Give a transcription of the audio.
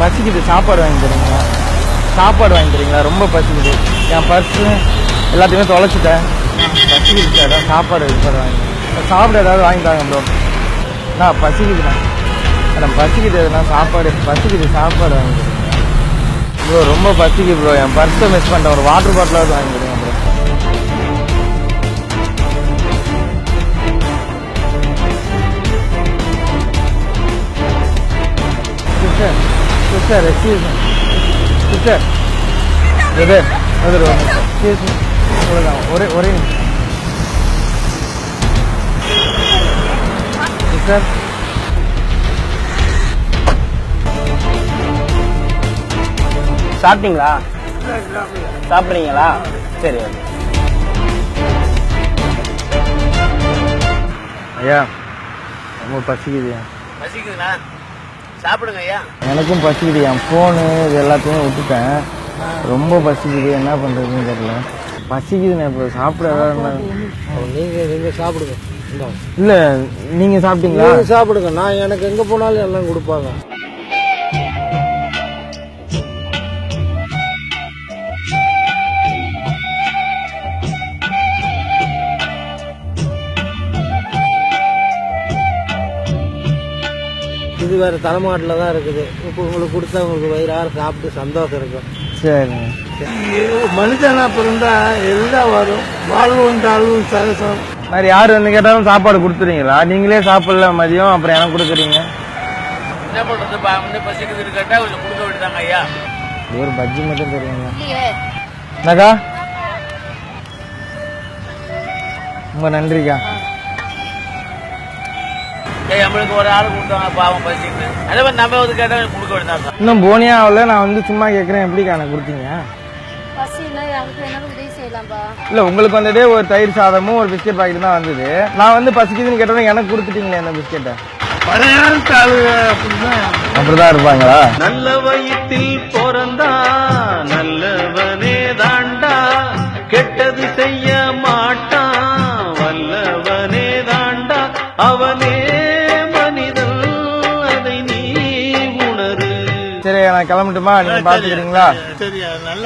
பசிக்குது. சாப்பாடு வாங்கி தரீங்களா? சாப்பாடு வாங்கி தரீங்களா? ரொம்ப பசிக்குது. என் பர்ஸு எல்லாத்தையுமே தொலைச்சிட்டேன். பசிக்குது சார் அதான் சாப்பாடு சார் வாங்கி சாப்பிட ஏதாவது வாங்கி தாங்க ப்ரோ நான் பசிக்குதுண்ணா மேடம் பசிக்குது எதுனா சாப்பாடு? பசிக்குது சாப்பாடு வாங்கி ப்ரோ ரொம்ப பசிக்குது ப்ரோ என் பர்ஸை மிஸ் பண்ணிட்டேன். ஒரு வாட்டர் பாட்டிலாவது வாங்கி sister excuse sister brother brother excuse அவ்வளோதான் ஒரே ஒரே நிமிஷம் சிஸ்டர் சாப்பிட்டீங்களா? சாப்பிட்றீங்களா? சரி ஓகே. ஐயா ரொம்ப பசிக்குதுயா பசிக்குதுண்ணா? சாப்பிடுங்க ஐயா. எனக்கும் பசிக்குது என் ஃபோனு இது எல்லாத்தையும் விட்டுட்டேன். ரொம்ப பசிக்குது என்ன பண்ணுறதுன்னு தெரியல. பசிக்குதுண்ணே இப்போ சாப்பிட ஏதாவது நீங்க நீங்க சாப்பிடுங்க. இல்லை நீங்கள் சாப்பிட்டீங்களா? நீங்க சாப்பிடுங்க. நான் எனக்கு எங்க போனாலும் எல்லாம் கொடுப்பாங்க. இது வேற தலைமாட்டில் தான் இருக்குது. இப்போ உங்களுக்கு கொடுத்தா உங்களுக்கு வயிறார சாப்பிட்டு சந்தோஷம் இருக்கும். சரிங்க. மனுஷனா பிறந்தா எல்லாம் வரும். வாழ்வு உண்டாலும் சகசம் மாதிரி யார் வந்து கேட்டாலும் சாப்பாடு கொடுத்துறீங்களா? நீங்களே சாப்பிடல மதியம் அப்புறம் எனக்கு கொடுக்குறீங்க. என்ன பண்றது? பா வந்து பசிக்குதுன்னு கேட்டா கொஞ்சம் கொடுக்க வேண்டியதாங்க ஐயா. ஒரு பஜ்ஜி மட்டும் தெரியுங்க என்னக்கா? ரொம்ப நன்றிக்கா. நம்மளுக்கு ஒரு ஆள் கொடுத்தாங்க பாவம் பசிக்குது. அதே மாதிரி நம்ம வந்து கேட்டா கொடுக்க வேண்டியதாங்க இன்னும் போனியா ஆகல நான் வந்து சும்மா கேட்குறேன் எப்படிக்கா எனக்கு கொடுத்தீங்க? இல்லை உங்களுக்கு வந்ததே ஒரு தயிர் சாதமும் ஒரு பிஸ்கெட் பாக்கெட் தான் வந்தது. நான் வந்து பசிக்குதுன்னு கேட்டதும் எனக்கு கொடுத்துட்டீங்களே அந்த பிஸ்கெட்டை அப்படிதான் இருப்பாங்களா? நல்ல வயிற்றில் பிறந்தா நல்லவனே தாண்டா. கெட்டது செய்ய மாட்டான் வல்லவனே தாண்டா. அவனே சரி நான் கிளம்பட்டுமா? நீங்க பாத்துக்கிறீங்களா சரி. நல்ல